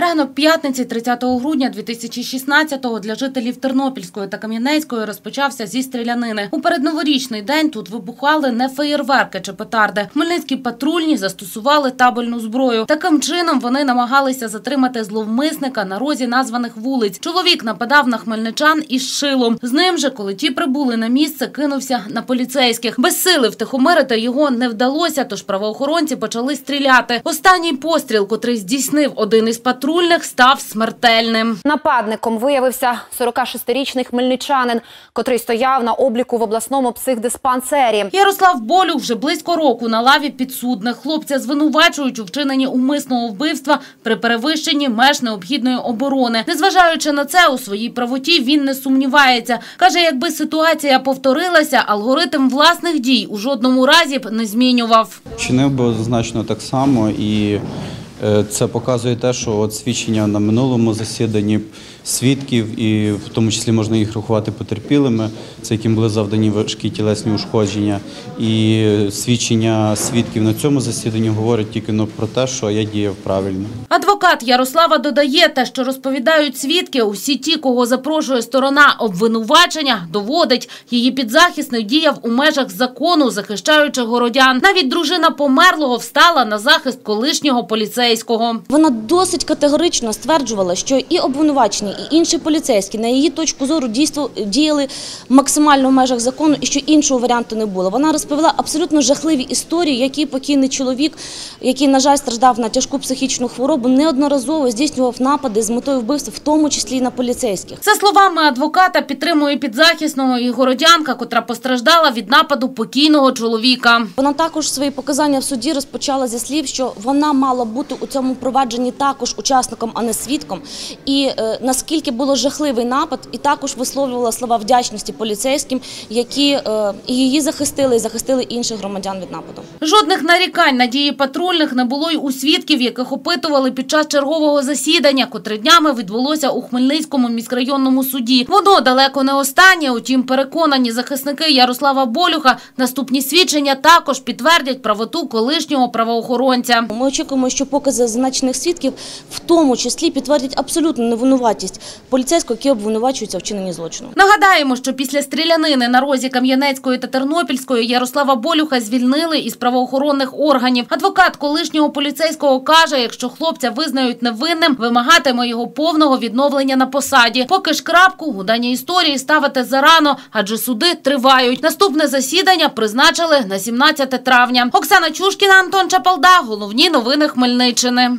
Ранок п'ятниці 30 грудня 2016-го для жителів Тернопільської та Кам'янецької розпочався зі стрілянини. У передноворічний день тут вибухали не феєрверки чи петарди. Хмельницькі патрульні застосували табельну зброю. Таким чином вони намагалися затримати зловмисника на розі названих вулиць. Чоловік нападав на хмельничан із шилом. З ним же, коли ті прибули на місце, кинувся на поліцейських. Без сили втихомирити його не вдалося, тож правоохоронці почали стріляти. Останній постріл, котрий здійснив один із патрульних, став смертельним. Нападником виявився 46-річний хмельничанин, котрий стояв на обліку в обласному психдиспансері. Ярослав Болюх вже близько року на лаві підсудних. Хлопця звинувачують у вчиненні умисного вбивства при перевищенні меж необхідної оборони. Незважаючи на це, у своїй правоті він не сумнівається. Каже, якби ситуація повторилася, алгоритм власних дій у жодному разі б не змінював. Чинив би однозначно так само, і це показує те, що от свідчення на минулому засіданні свідків, і в тому числі можна їх рахувати потерпілими, це яким були завдані важкі тілесні ушкодження. І свідчення свідків на цьому засіданні говорять тільки ну, про те, що я діяв правильно. Адвокат Ярослава додає те, що розповідають свідки, усі ті, кого запрошує сторона обвинувачення, доводить. Її підзахисний діяв у межах закону, захищаючи городян. Навіть дружина померлого встала на захист колишнього поліцейського. Вона досить категорично стверджувала, що і обвинувачені, і інші поліцейські на її точку зору дійство діяли максимально в межах закону і що іншого варіанту не було. Вона розповіла абсолютно жахливі історії, які покійний чоловік, який, на жаль, страждав на тяжку психічну хворобу, неодноразово здійснював напади з метою вбивства, в тому числі і на поліцейських. За словами адвоката, підтримує підзахисного і городянка, котра постраждала від нападу покійного чоловіка. Вона також свої показання в суді розпочала зі слів, що вона мала бути у цьому провадженні також учасником, а не свідком. І е, наскільки було жахливий напад, і також висловлювала слова вдячності поліцейським, які е, її захистили, і захистили інших громадян від нападу. Жодних нарікань на дії патрульних не було й у свідків, яких опитували під час чергового засідання, котре днями відбулося у Хмельницькому міськрайонному суді. Воно далеко не останнє. Утім, переконані захисники Ярослава Болюха, наступні свідчення також підтвердять правоту колишнього правоохоронця. Ми очікуємо, що покази зазначених свідків в тому числі підтвердять абсолютну невинуватість поліцейського, який обвинувачується в вчиненні злочину. Нагадаємо, що після стрілянини на розі Кам'янецької та Тернопільської Ярослава Болюха звільнили із правоохоронних органів. Адвокат колишнього поліцейського каже, якщо хлопця визнають невинним, вимагатиме його повного відновлення на посаді. Поки ж крапку у даній історії ставити зарано, адже суди тривають. Наступне засідання призначили на 17 травня. Оксана Чушкіна, Антон Чапалда. Головні новини Хмельниччини. Німеччини.